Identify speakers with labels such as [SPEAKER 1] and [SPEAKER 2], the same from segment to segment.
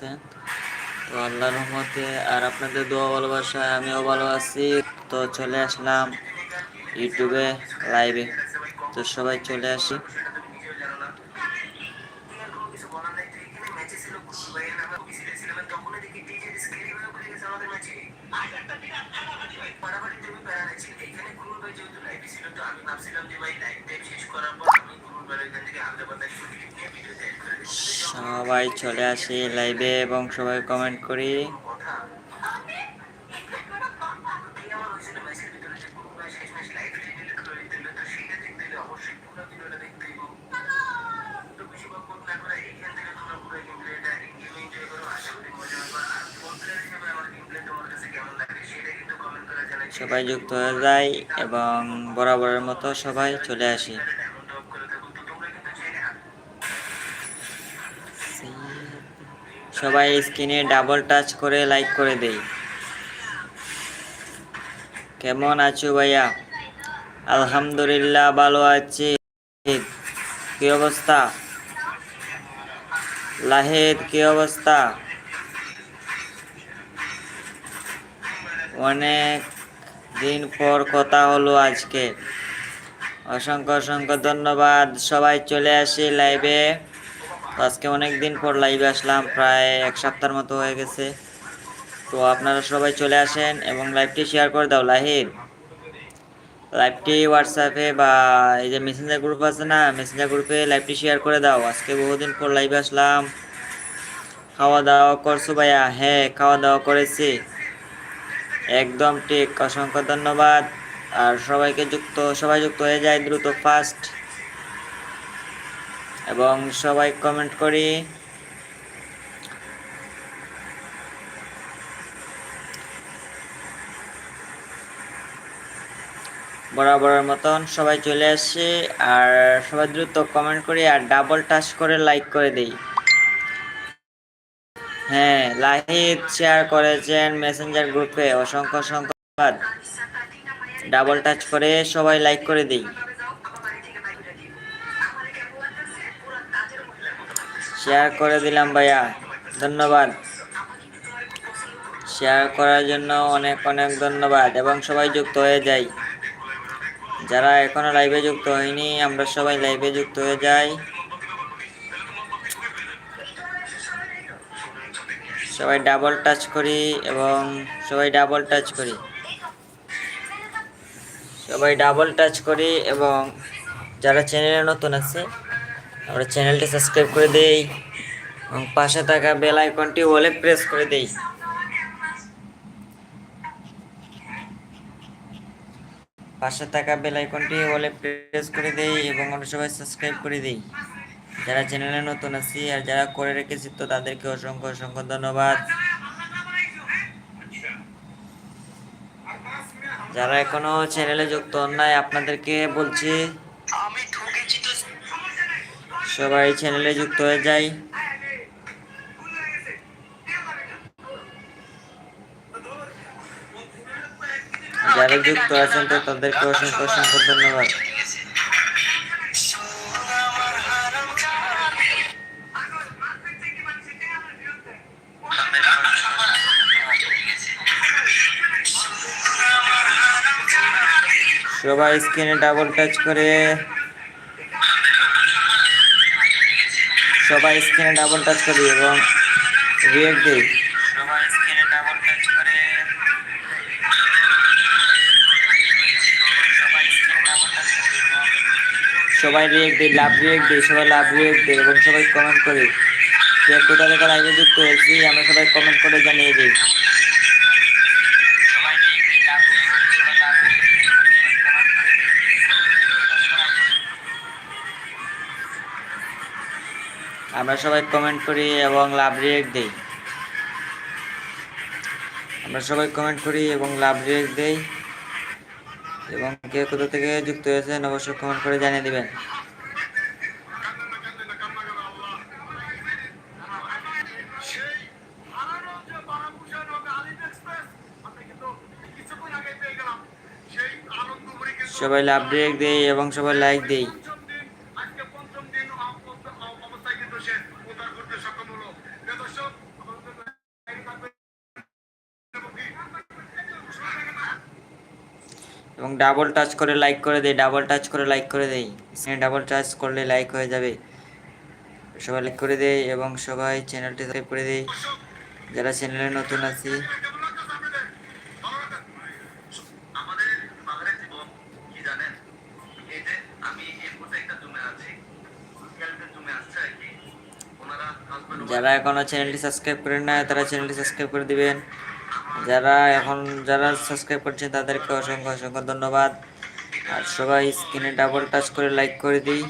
[SPEAKER 1] আছেন? তো আল্লাহর রহমতে আর আপনাদের দোয়া ভালোবাসা আমিও ভালো আছি। তো চলে আসলাম ইউটিউবে লাইভে তো সবাই চলে আসি। সবাই চলে আসি লাইভে এবং সবাই কমেন্ট করি। সবাই যুক্ত হয়ে যায় এবং বরাবরের মতো সবাই চলে আসি। সবাই স্ক্রিনে ডাবল টাচ করে লাইক করে দেই। কেমন আছো ভাইয়া? আলহামদুলিল্লাহ ভালো আছি। কি অবস্থা? লাহেদ, কি অবস্থা? অনেক দিন পর কথা হলো আজকে। অসংখ্য অসংখ্য ধন্যবাদ। সবাই চলে আসি লাইভে আজকে অনেক দিন পর লাইভে আসলাম, প্রায় এক সপ্তাহের মতো হয়ে গেছে। তো আপনারা সবাই চলে আসেন এবং লাইভটি শেয়ার করে দাও, লাহির। লাইভটি হোয়াটসঅ্যাপে বা এই যে মেসেঞ্জার গ্রুপ আছে না মেসেঞ্জার গ্রুপে লাইভটি শেয়ার করে দাও। আজকে বহুদিন পর লাইভে আসলাম। খাওয়া দাওয়া করছ ভাইয়া? হ্যাঁ খাওয়া দাওয়া করেছি। একদম ঠিক, অসংখ্য ধন্যবাদ। আর সবাইকে যুক্ত, সবাই যুক্ত হয়ে যায় দ্রুত ফাস্ট এবং সবাই কমেন্ট করি। বরাবরের মতন সবাই চলে আসছে, আর সবাই দ্রুত কমেন্ট করি আর ডাবল টাচ করে লাইক করে দেই। হ্যাঁ লাহিদ শেয়ার করেছেন মেসেঞ্জার গ্রুপে অসংখ্য অসংখ্য ডাবল টাচ করে সবাই লাইক করে দিই। শেয়ার করে দিলাম ভাইয়া। ধন্যবাদ। শেয়ার করার জন্য অনেক অনেক ধন্যবাদ এবং সবাই যুক্ত হয়ে যাই। যারা এখনও লাইভে যুক্ত হয়নি, আমরা সবাই লাইভে যুক্ত হয়ে যাই। সবাই ডাবল টাচ করি এবং সবাই ডাবল টাচ করি। সবাই ডাবল টাচ করি এবং যারা চ্যানেলে নতুন আছে আমরা চ্যানেলটি সাবস্ক্রাইব করে দেই এবং পাশে থাকা বেল আইকনটি ওলে প্রেস করে দেই। পাশে থাকা বেল আইকনটি ওলে প্রেস করে দেই এবং আমরা সবাই সাবস্ক্রাইব করে দেই। যারা চ্যানেলে নতুন আছি আর যারা করে রেখেছি তো তাদেরকে অসংখ্য অসংখ্য ধন্যবাদ। যারা এখনও চ্যানেলে যুক্ত নাই, আপনাদেরকে বলছি সবাই চ্যানেলে যুক্ত হয়ে যায় যারা যুক্ত আছেন তো তাদেরকে অসংখ্য অসংখ্য ধন্যবাদ। সবাই স্ক্রিনে ডাবল টাচ করে সবাই স্ক্রিনে ডাবল টাচ করি এবং রিয়েক্ট দিই সবাই স্ক্রিনে ডাবল টাচ করে। সবাই রিয়েক্ট দিই লাভ রিয়েক্ট দিই সবাই লাভ রিয়েক্ট দিই এবং সবাই কমেন্ট করি কে কোথা থেকে লাইভে যুক্ত হয়েছি আমরা সবাই কমেন্ট করে জানিয়ে দিই। আমরা সবাই কমেন্ট করি এবং লাভ রিয়েক্ট দিই। আমরা সবাই কমেন্ট করি এবং লাভ রিয়েক্ট দেই। এবং কে কোথা থেকে যুক্ত হয়েছেন অবশ্যই কমেন্ট করে জানিয়ে দিবেন। সবাই লাভ রিয়েক্ট দেই এবং সবাই লাইক দেই। ডাবল টাচ করে লাইক করে দেই ডাবল টাচ করে লাইক করে দেই। স্ক্রিনে ডাবল টাচ করলে লাইক হয়ে যাবে। সবাই লাইক করে দেই এবং সবাই চ্যানেলটি সাবস্ক্রাইব করে দেই। যারা চ্যানেলে নতুন আছি। যারা এখনও চ্যানেলটি সাবস্ক্রাইব করেন না তারা চ্যানেলটি সাবস্ক্রাইব করে দিবেন। যারা এখন যারা সাবস্ক্রাইব করছেন, তাদেরকে অসংখ্য অসংখ্য ধন্যবাদ। আর সবাই স্ক্রিনে ডাবল টাচ করে লাইক করে দিই।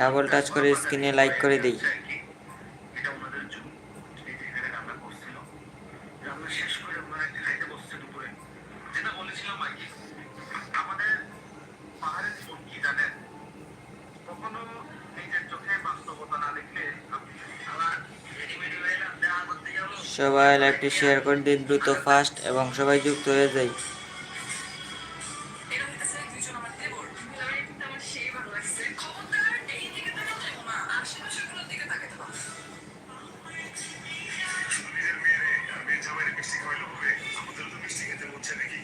[SPEAKER 1] ডাবল টাচ করে স্ক্রিনে লাইক করে দিই
[SPEAKER 2] আর কি এটা ওনাদের জন্য এই যে এখানে রান্না করছিল রান্না শেষ করে ওনারা খাইতে বসছে দুপুরে যেটা বলেছিলাম আর কি আমাদের পাহাড়ের জীবন কি জানেন কখনো নিজের চোখে বাস্তবতা না দেখলে আপনি আবার রেডিমেড হয়ে দেওয়া করতে গেল
[SPEAKER 1] সবাই লাইভটি শেয়ার করে দিন দ্রুত ফাস্ট এবং সবাই যুক্ত হয়ে যায়
[SPEAKER 3] এটা হইতেছে দুইজন আমার দেবর দুলাভাই কিন্তু আমার সেই ভালো লাগছে খবরদার এই দিকে তাকাতে যাব না আশেপাশেরগুলোর দিকে তাকাতে হবে
[SPEAKER 2] নিজের মেয়েরে আর মেয়ে জামাইরে মিষ্টি খাওয়াইলে হবে আমাদের তো মিষ্টি খেতে হচ্ছে নাকি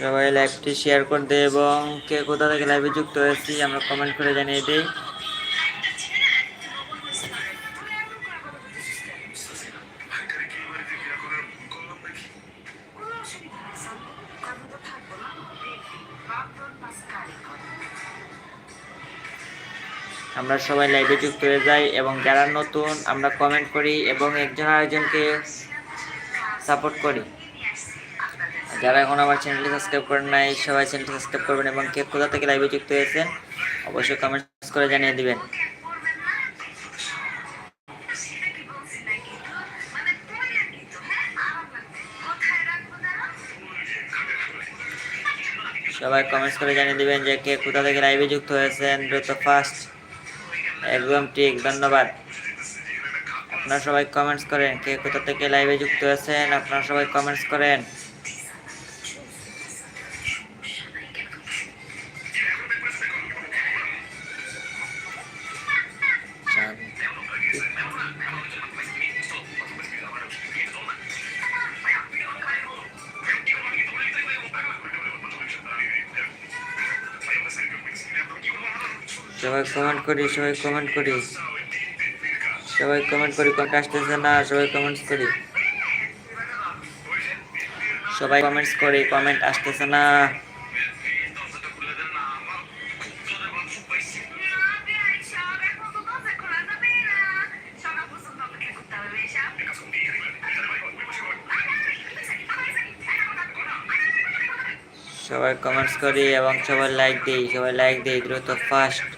[SPEAKER 1] সবাই লাইভটি শেয়ার করে দেয় এবং কে কোথা থেকে লাইভে যুক্ত হয়েছি, আমরা কমেন্ট করে জানিয়ে দিই। সবাই লাইভে যুক্ত হয়ে যাই এবং যারা নতুন, আমরা কমেন্ট করি এবং একজন আরেকজনকে সাপোর্ট করি। যারা এখন আমার চ্যানেলটি সাবস্ক্রাইব করেন নাই, সবাই চ্যানেলটি সাবস্ক্রাইব করবেন এবং কে কোথা থেকে লাইভে যুক্ত হয়েছেন, অবশ্যই কমেন্টস করে জানিয়ে দিবেন। সবাই কমেন্টস করে জানিয়ে দিবেন যে কে কোথা থেকে লাইভে যুক্ত হয়েছেন, দ্রুত ফার্স্ট একদম ঠিক, ধন্যবাদ। আপনারা সবাই কমেন্টস করেন, কে কোথা থেকে লাইভে যুক্ত আছেন, আপনারা সবাই কমেন্টস করেন। করি, সবাই কমেন্ট করি। সবাই কমেন্ট করি কমেন্ট আসতেছে না, সবাই কমেন্টস করি। সবাই কমেন্টস করি কমেন্ট আসতেছে না। সবাই কমেন্টস করি এবং সবাই লাইক দিই, সবাই লাইক দিই, দ্রুত ফাস্ট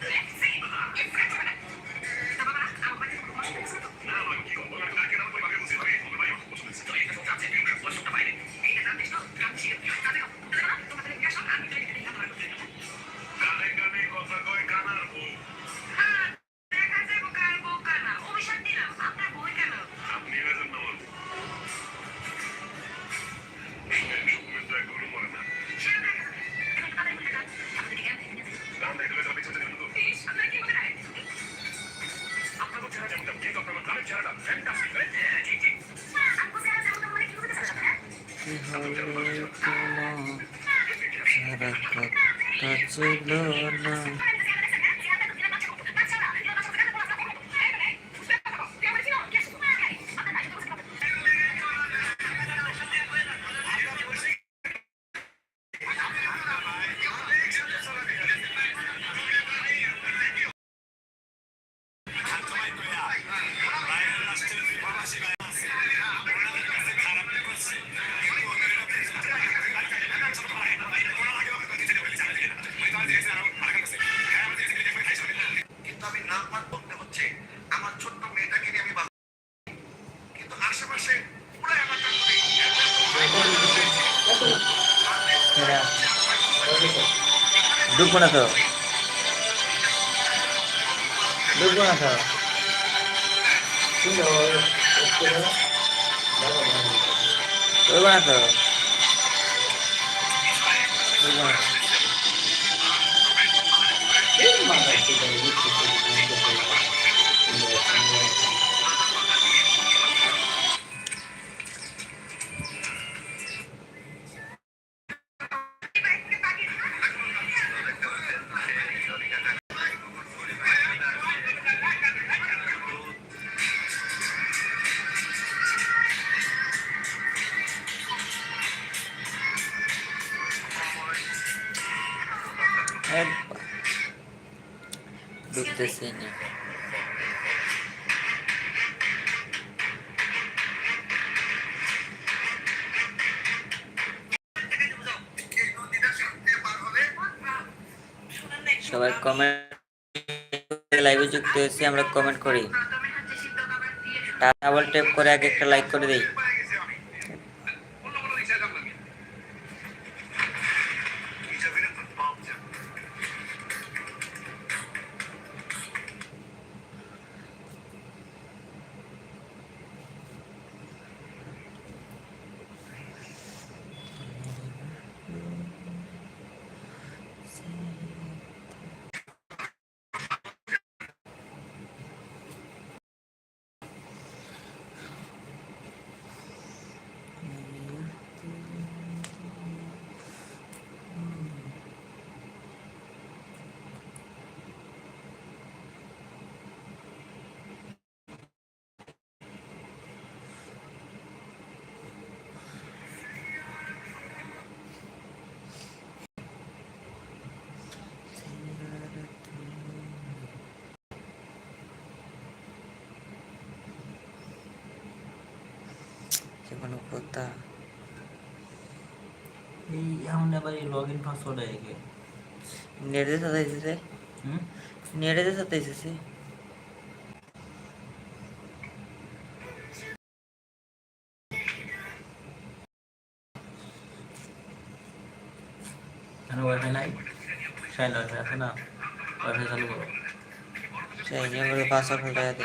[SPEAKER 1] হলো তোমার সারা কথা ছিল না। এরা ঢুকবো না তো ঢুকবো না তো ঢুকবো না তো ঢুকবো না। এ বা- ঢুকতেছি না সবাই কমেন্ট লাইভে যুক্ত হয়েছে, আমরা কমেন্ট করি। ডাবল ট্যাপ করে আগে একটা লাইক করে দেই। কথা
[SPEAKER 4] এই এখন আবার লগ ইন পাসওয়ার্ড আগে
[SPEAKER 1] নেটে সাতাইছে
[SPEAKER 4] হুম
[SPEAKER 1] নেটে সাতাইছে
[SPEAKER 4] এখানে ওয়াইফাই নাই সাইন ওয়াইফাই আছে না ওয়াইফাই চালু করো
[SPEAKER 1] সেই নিয়ে পাসওয়ার্ড ফেলতে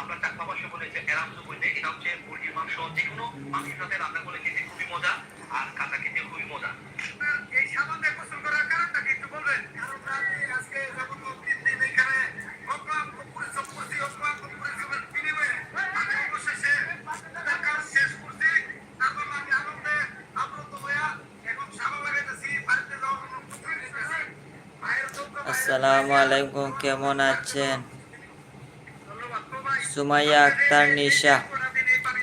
[SPEAKER 2] আমরা চাকমা ভাষা বলে যে এরামজু বলতে এটা হচ্ছে মুরগির মাংস। যে কোনো মাংসের সাথে রান্না করে খেতে খুবই মজা আর কাঁচা খেতে খুবই মজা। এই সাবান গোসল করার কারণটা কি একটু বলবেন? কারণটা আমি আজকে যখন তিন দিন এখানে অক্লান্ত পরিশ্রম করছি অক্লান্ত পরিশ্রমের বিনিময়ে। আমি অবশেষে কাজ শেষ করছি। তারপর আমি আনন্দে আপ্লুত হইয়া এখন সাবা লাগাইতেছি বাড়িতে যাওয়ার জন্য প্রস্তুতি নিতেছি। মায়ের চোখ
[SPEAKER 1] আসসালামু আলাইকুম কেমন আছেন? সুমাইয়া আক্তার নিশা।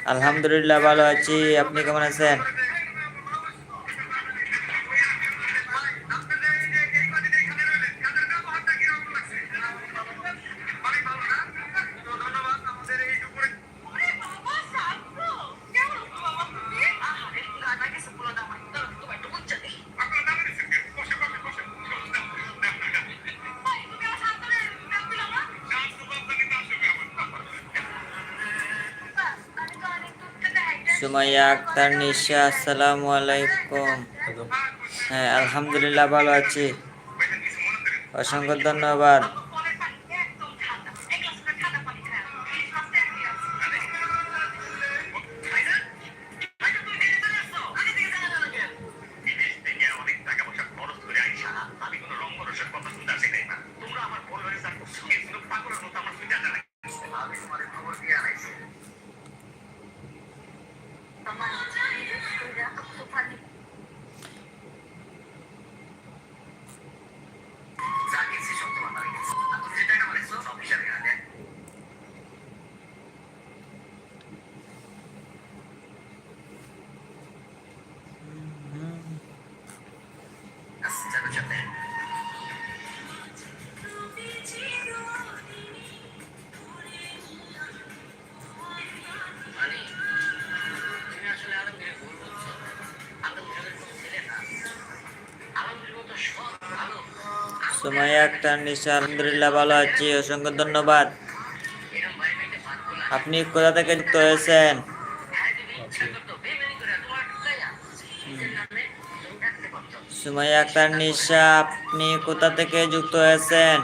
[SPEAKER 1] আলহামদুলিল্লাহ ভালো আছি। আপনি কেমন আছেন? সুমাইয়া আক্তার নিশা আসসালামু আলাইকুম। হ্যাঁ আলহামদুলিল্লাহ ভালো আছি। অসংখ্য ধন্যবাদ। সময় একটা নিশা। আলহামদুলিল্লাহ ভালো আছি, অসংখ্য ধন্যবাদ। আপনি কোথা থেকে যুক্ত হয়েছেন? সুমাইয়া একটা নিশা, আপনি কোথা থেকে যুক্ত হয়েছেন?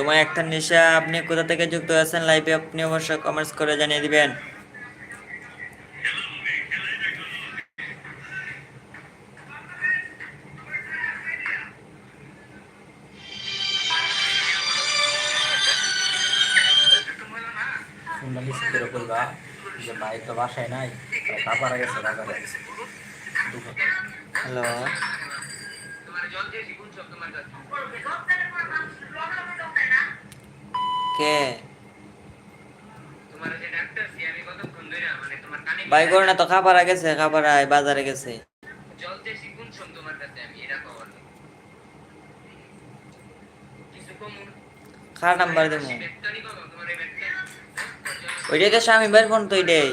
[SPEAKER 1] সুমাইয়া আক্তার নিশা আপনি কোথা থেকে যুক্ত হয়েছেন লাইভে আপনি অবশ্যই কমেন্টস করে জানিয়ে দিবেন।
[SPEAKER 4] করে বলবা যে ভাই তো বাসায় নাই কাপারা গেছে।
[SPEAKER 1] হ্যালো কে ভাই করে না তো খাবার গেছে খাবার বাজারে গেছে। খার নাম্বার দেবো। ওইটাই তো স্বামী ভাইয়ের ফোন তো ওইটাই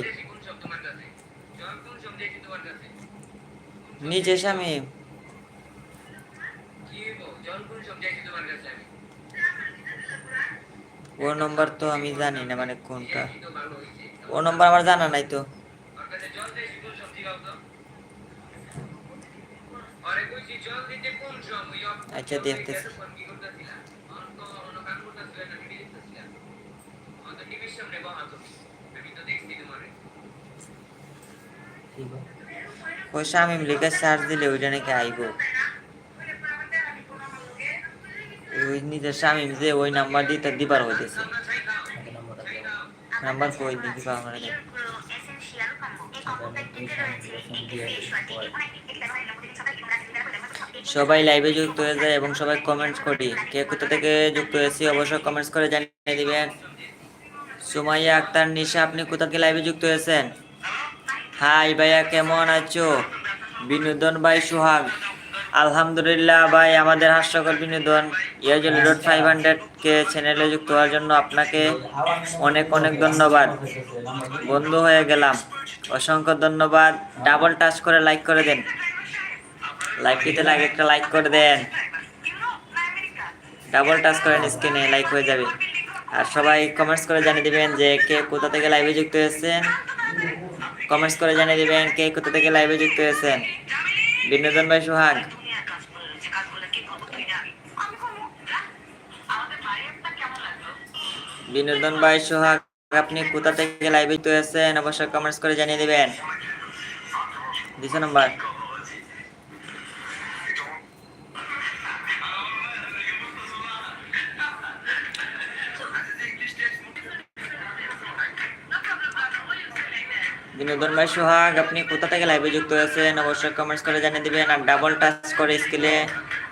[SPEAKER 1] নিচে স্বামী। ও নম্বর তো আমি জানি না মানে কোনটা। ও নম্বর আমার জানা নাই তো। আচ্ছা দেখতেছি। ওই স্বামী লিখে চার্জ দিলে ওইটা নাকি আইব। যে ওই নাম্বার দিতে দিবার হইতেছে। নাম্বার কই দিতে পারব না রে। সবাই লাইভে যুক্ত হয়ে যায় এবং সবাই কমেন্টস করি। কে কোথা থেকে যুক্ত হয়েছি অবশ্যই কমেন্টস করে জানিয়ে দিবেন। সুমাইয়া আক্তার, নিশা, আপনি কোথা থেকে লাইভে যুক্ত হয়েছেন? হাই ভাইয়া, কেমন আছো? বিনোদন ভাই সোহাগ। আলহামদুলিল্লাহ ভাই, আমাদের হাস্যকর বিনোদন ইয়াজল ডট ফাইভ হান্ড্রেড কে চ্যানেলে যুক্ত হওয়ার জন্য আপনাকে অনেক অনেক ধন্যবাদ। বন্ধু হয়ে গেলাম। অসংখ্য ধন্যবাদ। ডাবল টাচ করে লাইক করে দেন। লাইভটিতে লাগে একটা লাইক করে দেন। ডাবল টাচ করেন স্ক্রিনে লাইক হয়ে যাবে। আর সবাই কমেন্টস করে জানিয়ে দিবেন যে কে কোথা থেকে লাইভে যুক্ত হয়েছেন। কমেন্টস করে জানিয়ে দিবেন কে কোথা থেকে লাইভে যুক্ত হয়েছেন। বিনোদন ভাই সোহাগ বিনোদন ভাই সোহাগ আপনি কোথা থেকে লাইভে তো আছেন অবশ্যই কমেন্টস করে জানিয়ে দিবেন। দুশো নাম্বার বিনোদন ভাই সোহাগ, আপনি কোথা থেকে লাইভে যুক্ত হয়েছেন? অবশ্যই কমেন্টস করে জানিয়ে দিবেন আর ডাবল টাচ করে স্কিলে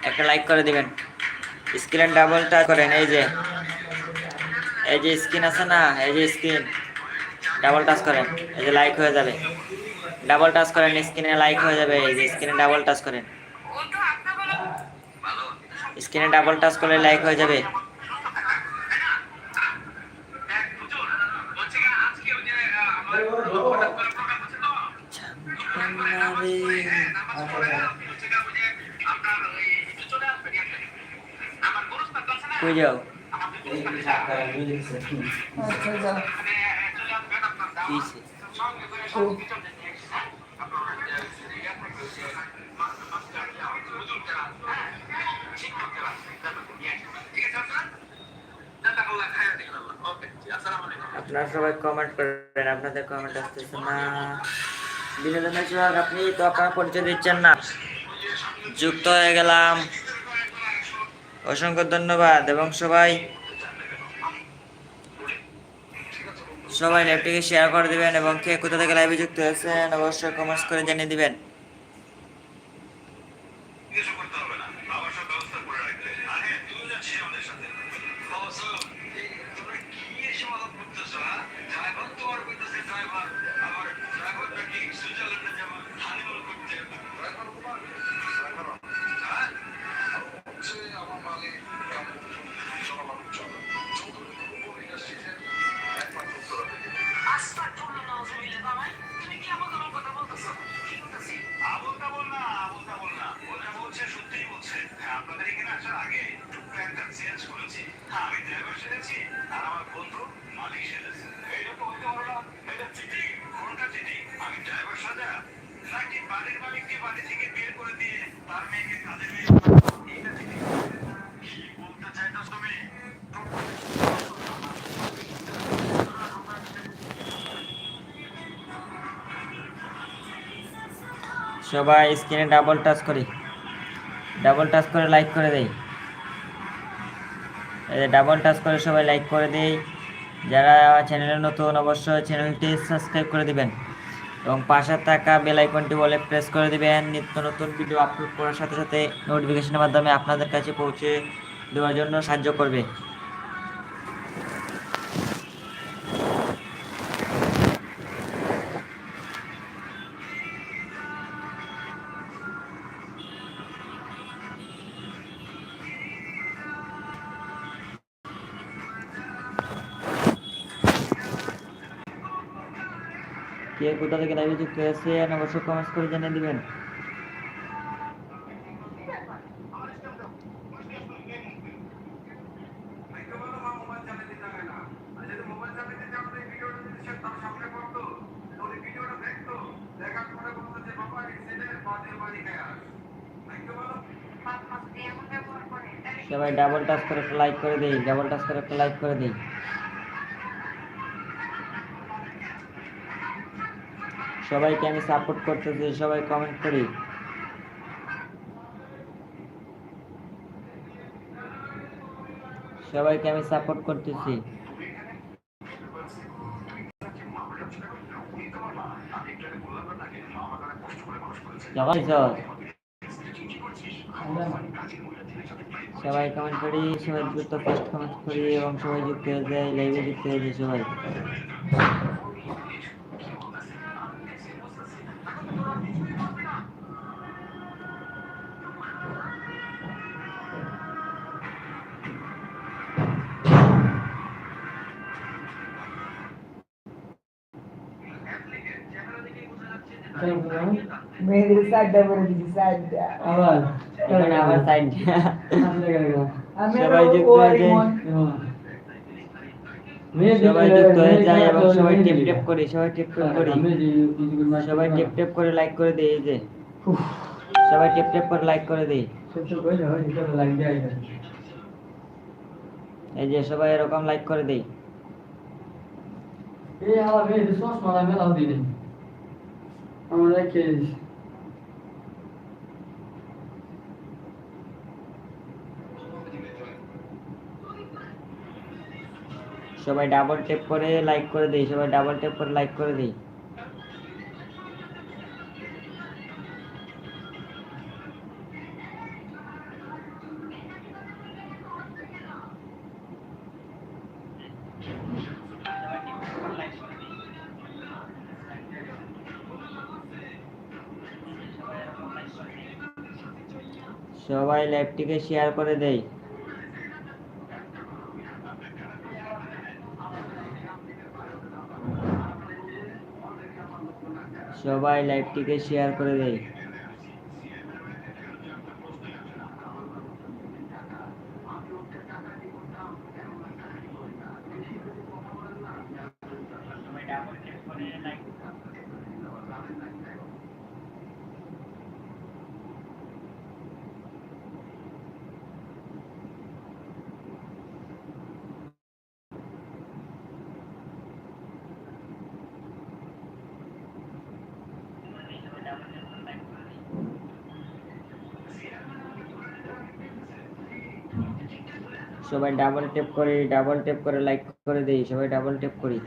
[SPEAKER 1] একটা লাইক করে দিবেন। স্ক্রিনে ডাবল টাচ করেন, এই যে। এই যে স্ক্রিন আছে না, এই যে স্ক্রিন ডাবল টাচ করেন, এই যে লাইক হয়ে যাবে। ডাবল টাচ করেন স্ক্রিনে লাইক হয়ে যাবে, এই যে স্ক্রিনে ডাবল টাচ করেন। স্ক্রিনে ডাবল টাচ করলে লাইক হয়ে যাবে। কই যাও। কিছে আপনারা সবাই কমেন্ট করেন আপনাদের কমেন্ট আসতেছে না বিনোদন ভাই আপনি তো আপনার পরিচয় দিচ্ছেন না। যুক্ত হয়ে গেলাম। অসংখ্য ধন্যবাদ এবং সবাই সবাই লাইভটিকে শেয়ার করে দেবেন এবং কে কোথা থেকে লাইভে যুক্ত হয়েছেন অবশ্যই কমেন্টস করে জানিয়ে দিবেন। সবাই স্ক্রিনে ডাবল টাচ করি। ডাবল টাচ করে লাইক করে দেই। ডাবল টাচ করে সবাই লাইক করে দেই। যারা চ্যানেলে নতুন, অবশ্যই চ্যানেলটি সাবস্ক্রাইব করে দিবেন। এবং পাশে থাকা বেল আইকনটি বলে প্রেস করে দিবেন। নিত্য নতুন ভিডিও আপলোড করার সাথে সাথে নোটিফিকেশনের মাধ্যমে আপনাদের কাছে পৌঁছে দেওয়ার জন্য সাহায্য করবে। কোথা থেকে লাইভে যুক্ত হয়েছেন অবশ্যই কমেন্টস করে জানিয়ে দিবেন। সবাই ডাবল টাচ করে একটা লাইক করে দেই ডাবল টাচ করে একটা লাইক করে দেই। সবাইকে আমি সাপোর্ট করতেছি, সবাই কমেন্ট করি। সবাইকে আমি সাপোর্ট করতেছি? সবাই কমেন্ট করি, সবাই দ্রুত ফার্স্ট কমেন্ট করি এবং সবাই যুক্ত হয়ে যায় লাইভে যুক্ত হয়ে যায় সবাই।
[SPEAKER 5] মেয়েদের সাইডটা করে দিচ্ছি সাইডটা
[SPEAKER 4] আবার
[SPEAKER 1] এখানে আমার সাইড
[SPEAKER 5] আমি
[SPEAKER 1] সবাই যুক্ত হয়ে যায় সবাই যুক্ত হয়ে যায় এবং সবাই টেপ টেপ করি সবাই টেপ টেপ করি সবাই টেপ টেপ করে লাইক করে দেই এই যে সবাই টেপ টেপ করে লাইক করে দেই এই যে সবাই এরকম লাইক করে দেই
[SPEAKER 4] আমরা
[SPEAKER 1] সবাই ডাবল টেপ করে লাইক করে দেই, সবাই ডাবল টেপ করে লাইক করে দেই। লাইভটিকে শেয়ার করে দেই। সবাই লাইভটিকে শেয়ার করে দেই। সবাই ডাবল টেপ করে ডাবল টেপ করে লাইক করে দেই, সবাই ডাবল টেপ করি।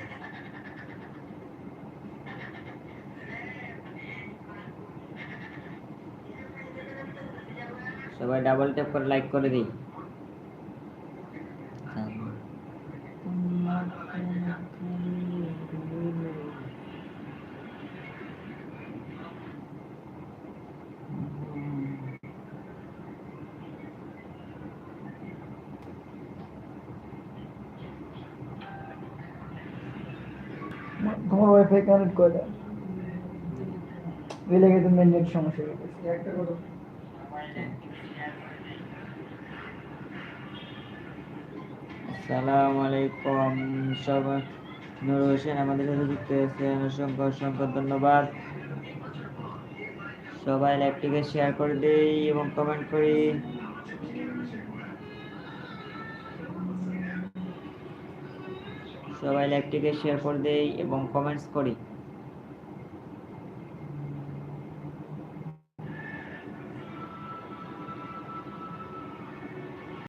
[SPEAKER 1] সবাই ডাবল টেপ করে লাইক করে দিই।
[SPEAKER 5] তোমার ওয়াইফাই কানেক্ট করে দাও ওই লেগে তুমি নেট সমস্যা হয়ে গেছে। একটা করো।
[SPEAKER 1] আসসালামু আলাইকুম সবাই। নূর হোসেন আমাদের সাথে যুক্ত হয়েছেন। অসংখ্য অসংখ্য ধন্যবাদ। সবাই লাইভটিকে শেয়ার করে দেই এবং কমেন্ট করি। সবাই লাইভটিকে শেয়ার করে দেই এবং কমেন্টস করি।